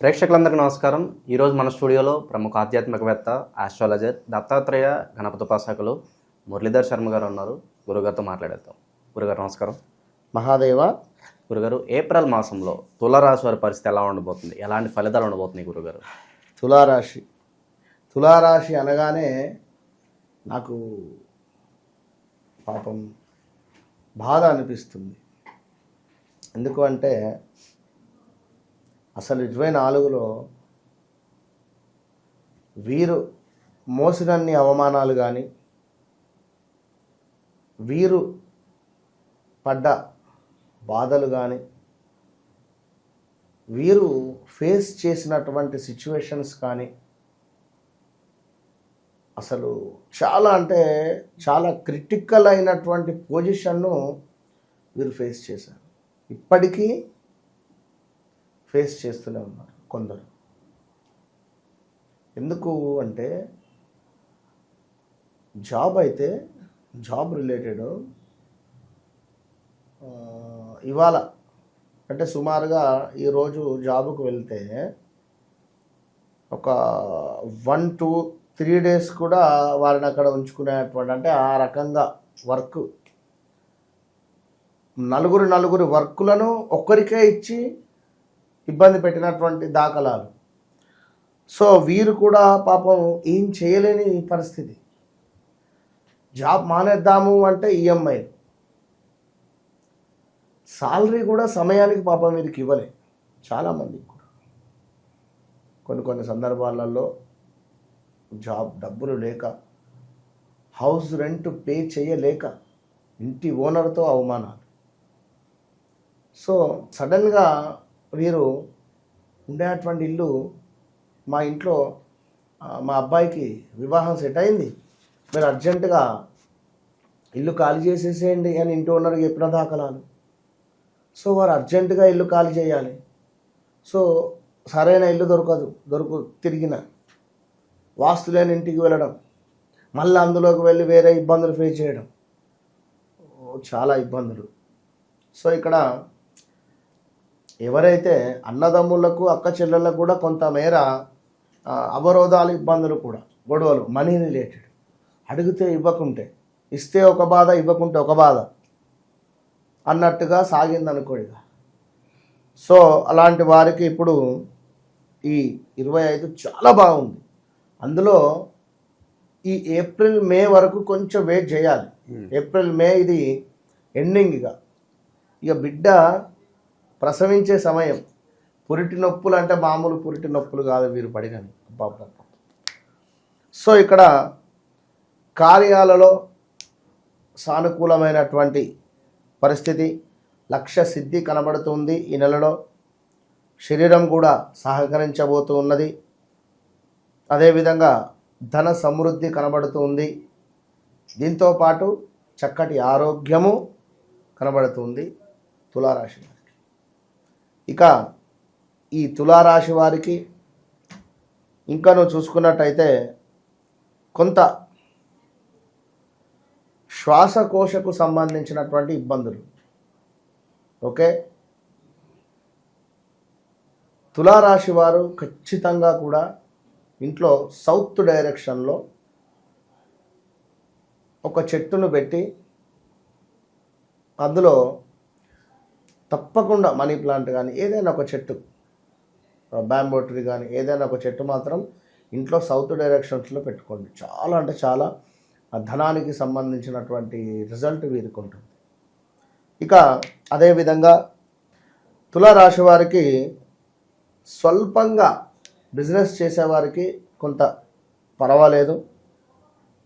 ప్రేక్షకులందరికీ నమస్కారం. ఈరోజు మన స్టూడియోలో ప్రముఖ ఆధ్యాత్మికవేత్త ఆస్ట్రాలజర్ దత్తాత్రేయ గణపతి ఉపాసకులు మురళీధర్ శర్మ గారు ఉన్నారు. గురుగారితో మాట్లాడేద్దాం. గురుగారు నమస్కారం. మహాదేవ. గురుగారు ఏప్రిల్ మాసంలో తులరాశి వారి పరిస్థితి ఎలా ఉండబోతుంది? ఎలాంటి ఫలితాలు ఉండబోతున్నాయి గురుగారు? తులారాశి. తులారాశి అనగానే నాకు పాపం బాధ అనిపిస్తుంది. ఎందుకు అంటే అసలు ఇరవై నాలుగులో వీరు మోసినన్ని అవమానాలు కానీ వీరు పడ్డ బాధలు కానీ వీరు ఫేస్ చేసినటువంటి సిచ్యువేషన్స్ కానీ అసలు చాలా అంటే చాలా క్రిటికల్ అయినటువంటి పొజిషన్ను వీరు ఫేస్ చేశారు. ఇప్పటికీ ఫేస్ చేస్తూనే ఉన్నారు కొందరు. ఎందుకు అంటే జాబ్ అయితే జాబ్ రిలేటెడ్ ఇవాళ అంటే సుమారుగా ఈరోజు జాబుకు వెళ్తే ఒక వన్ టూ త్రీ డేస్ కూడా వారిని అక్కడ ఉంచుకునేటువంటి అంటే ఆ రకంగా వర్క్. నలుగురు నలుగురు వర్కులను ఒక్కరికే ఇచ్చి ఇబ్బంది పెట్టినటువంటి దాఖలాలు. సో వీరు కూడా పాపం ఏం చేయలేని పరిస్థితి. జాబ్ మానేద్దాము అంటే ఈఎంఐ. సాలరీ కూడా సమయానికి పాపం వీరికి ఇవ్వలే. చాలామందికి కూడా. కొన్ని కొన్ని సందర్భాలలో జాబ్ డబ్బులు లేక హౌస్ రెంట్ పే చేయలేక ఇంటి ఓనర్తో అవమానాలు. సో సడన్గా వీరు ఉండేటువంటి ఇల్లు మా ఇంట్లో మా అబ్బాయికి వివాహం సెట్ అయింది. మీరు అర్జెంటుగా ఇల్లు ఖాళీ చేసేసేయండి అని ఇంటి ఓనర్కి చెప్పిన దాఖలాలు. సో వారు అర్జెంటుగా ఇల్లు ఖాళీ చేయాలి. సో సరైన ఇల్లు దొరకదు దొరుకు తిరిగిన. వాస్తు లేని ఇంటికి వెళ్ళడం. మళ్ళీ అందులోకి వెళ్ళి వేరే ఇబ్బందులు ఫేస్ చేయడం. చాలా ఇబ్బందులు. సో ఇక్కడ ఎవరైతే అన్నదమ్ములకు అక్క చెల్లెళ్ళకు కూడా కొంతమేర అవరోధాలు ఇబ్బందులు కూడా గొడవలు మనీ రిలేటెడ్. అడిగితే ఇవ్వకుంటే ఇస్తే ఒక బాధ ఇవ్వకుంటే ఒక బాధ. అన్నట్టుగా సాగింది అనుకోడిగా సో అలాంటి వారికి ఇప్పుడు ఈ ఇరవై ఐదు చాలా బాగుంది. అందులో ఈ ఏప్రిల్ మే వరకు కొంచెం వెయిట్ చేయాలి. ఏప్రిల్ మే ఇది ఎండింగ్గా ఇక బిడ్డ ప్రసవించే సమయం. పురిటి నొప్పులు అంటే మామూలు పురిటి నొప్పులు కాదు వీరు పడినవి. అబ్బబ్బబ్బ. సో ఇక్కడ కార్యాలలో సానుకూలమైనటువంటి పరిస్థితి లక్ష్య సిద్ధి కనబడుతుంది ఈ నెలలో. శరీరం కూడా సహకరించబోతూ ఉన్నది. అదేవిధంగా ధన సమృద్ధి కనబడుతుంది. దీంతోపాటు దీంతో పాటు చక్కటి ఆరోగ్యము కనబడుతుంది తులారాశి ఇక ఈ తులారాశి వారికి ఇంకా నువ్వు చూసుకున్నట్టయితే కొంత శ్వాసకోశకు సంబంధించినటువంటి ఇబ్బందులు. ఓకే? తులారాశి వారు ఖచ్చితంగా కూడా ఇంట్లో సౌత్ డైరెక్షన్లో ఒక చెట్టును పెట్టి అందులో తప్పకుండా మనీ ప్లాంట్ కానీ ఏదైనా ఒక చెట్టు బ్యాంబో ట్రీ కానీ ఏదైనా ఒక చెట్టు మాత్రం ఇంట్లో సౌత్ డైరెక్షన్స్లో పెట్టుకోండి. చాలా అంటే చాలా ఆ ధనానికి సంబంధించినటువంటి రిజల్ట్ వీరుకుంటుంది. ఉంటుంది ఇక అదేవిధంగా తులారాశి వారికి స్వల్పంగా బిజినెస్ చేసేవారికి కొంత పర్వాలేదు.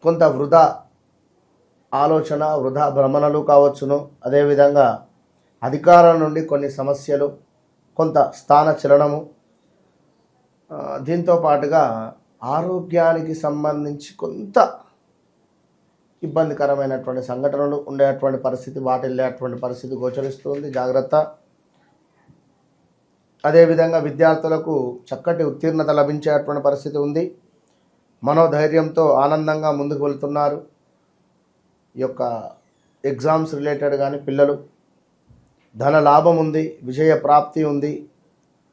కొంత వృధా ఆలోచన వృధా భ్రమణలు కావచ్చును. అదేవిధంగా అధికారం నుండి కొన్ని సమస్యలు కొంత స్థాన చలనము దీంతో పాటుగా ఆరోగ్యానికి సంబంధించి కొంత ఇబ్బందికరమైనటువంటి సంఘటనలు ఉండేటువంటి పరిస్థితి వాటిల్లేటువంటి పరిస్థితి గోచరిస్తుంది. జాగ్రత్త. అదేవిధంగా విద్యార్థులకు చక్కటి ఉత్తీర్ణత లభించేటువంటి పరిస్థితి ఉంది. మనోధైర్యంతో ఆనందంగా ముందుకు వెళ్తున్నారు. ఈ యొక్క ఎగ్జామ్స్ రిలేటెడ్ కానీ పిల్లలు ధన లాభం ఉంది విజయ ప్రాప్తి ఉంది.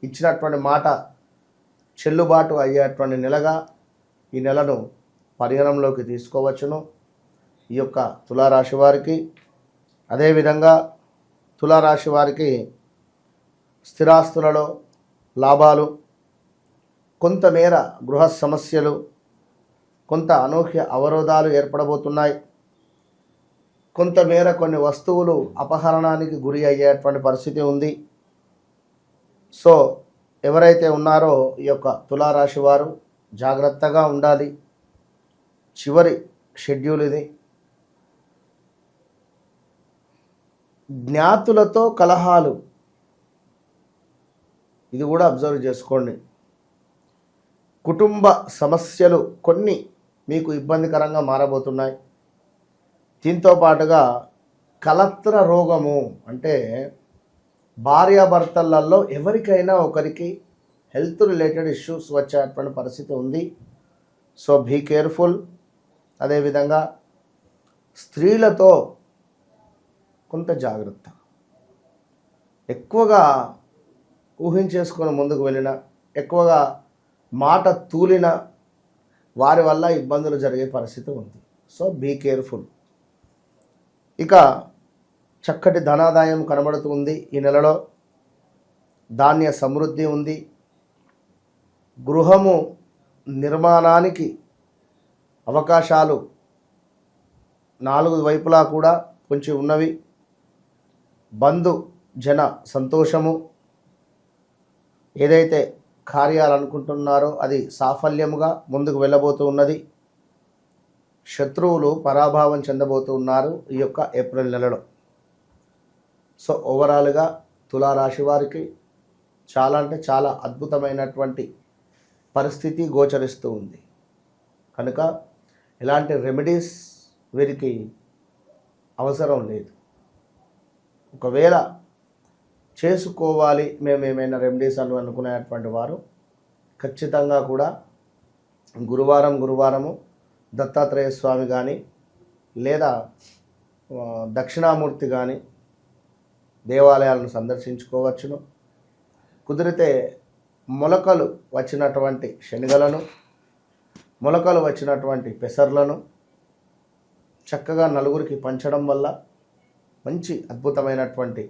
ఇచ్చినటువంటి మాట చెల్లుబాటు అయ్యేటువంటి నెలగా ఈ నెలను పరిగణంలోకి తీసుకోవచ్చును. ఈ యొక్క తులారాశి వారికి అదేవిధంగా తులారాశి వారికి స్థిరాస్తులలో లాభాలు కొంతమేర గృహ సమస్యలు కొంత అనూహ్య అవరోధాలు ఏర్పడబోతున్నాయి. కొంతమేర కొన్ని వస్తువులు అపహరణానికి గురి అయ్యేటువంటి పరిస్థితి ఉంది. సో ఎవరైతే ఉన్నారో ఈ యొక్క తులారాశి వారు జాగ్రత్తగా ఉండాలి. చివరి షెడ్యూల్ ఇది. జ్ఞాతులతో కలహాలు. ఇది కూడా అబ్జర్వ్ చేసుకోండి. కుటుంబ సమస్యలు కొన్ని మీకు ఇబ్బందికరంగా మారబోతున్నాయి. దీంతో పాటుగా కలత్ర రోగము అంటే భార్యాభర్తలలో ఎవరికైనా ఒకరికి హెల్త్ రిలేటెడ్ ఇష్యూస్ వచ్చేటువంటి పరిస్థితి ఉంది. So be careful. అదేవిధంగా స్త్రీలతో కొంత జాగ్రత్త. ఎక్కువగా ఊహించేసుకొని ముందుకు వెళ్ళిన ఎక్కువగా మాట తూలిన వారి వల్ల ఇబ్బందులు జరిగే పరిస్థితి ఉంది. So be careful. ఇక చక్కటి ధనాదాయం కనబడుతుంది ఈ నెలలో. ధాన్య సమృద్ధి ఉంది. గృహము నిర్మాణానికి అవకాశాలు నాలుగు వైపులా కూడా కొంచెం ఉన్నవి. బంధు జన సంతోషము. ఏదైతే కార్యాలనుకుంటున్నారో అది సాఫల్యముగా ముందుకు వెళ్ళబోతూ ఉన్నది. శత్రువులు పరాభావం చెందబోతూ ఉన్నారు ఈ యొక్క ఏప్రిల్ నెలలో. సో ఓవరాల్గా తులారాశి వారికి చాలా అంటే చాలా అద్భుతమైనటువంటి పరిస్థితి గోచరిస్తూ ఉంది. కనుక ఎలాంటి రెమెడీస్ వీరికి అవసరం లేదు. ఒకవేళ చేసుకోవాలి మేము ఏమైనా రెమెడీస్ అని అనుకునేటువంటి వారు ఖచ్చితంగా కూడా గురువారం గురువారము దత్తాత్రేయ స్వామి కానీ లేదా దక్షిణామూర్తి కానీ దేవాలయాలను సందర్శించుకోవచ్చును. కుదిరితే మొలకలు వచ్చినటువంటి శనగలను మొలకలు వచ్చినటువంటి పెసర్లను చక్కగా నలుగురికి పంచడం వల్ల మంచి అద్భుతమైనటువంటి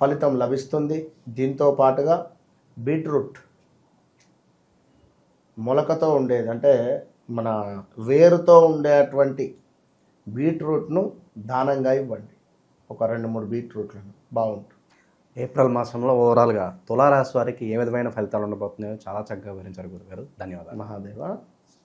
ఫలితం లభిస్తుంది. దీంతో పాటుగా బీట్రూట్ మొలకతో ఉండేది. అంటే మన వేరుతో ఉండేటువంటి బీట్రూట్ను దానంగా ఇవ్వండి. ఒక రెండు మూడు బీట్రూట్లను. బాగుంటుంది. ఏప్రిల్ మాసంలో ఓవరాల్గా తులారాశి వారికి ఏ విధమైన ఫలితాలు ఉండబోతున్నాయో చాలా చక్కగా వివరించారు గురుగారు. ధన్యవాదాలు. మహాదేవ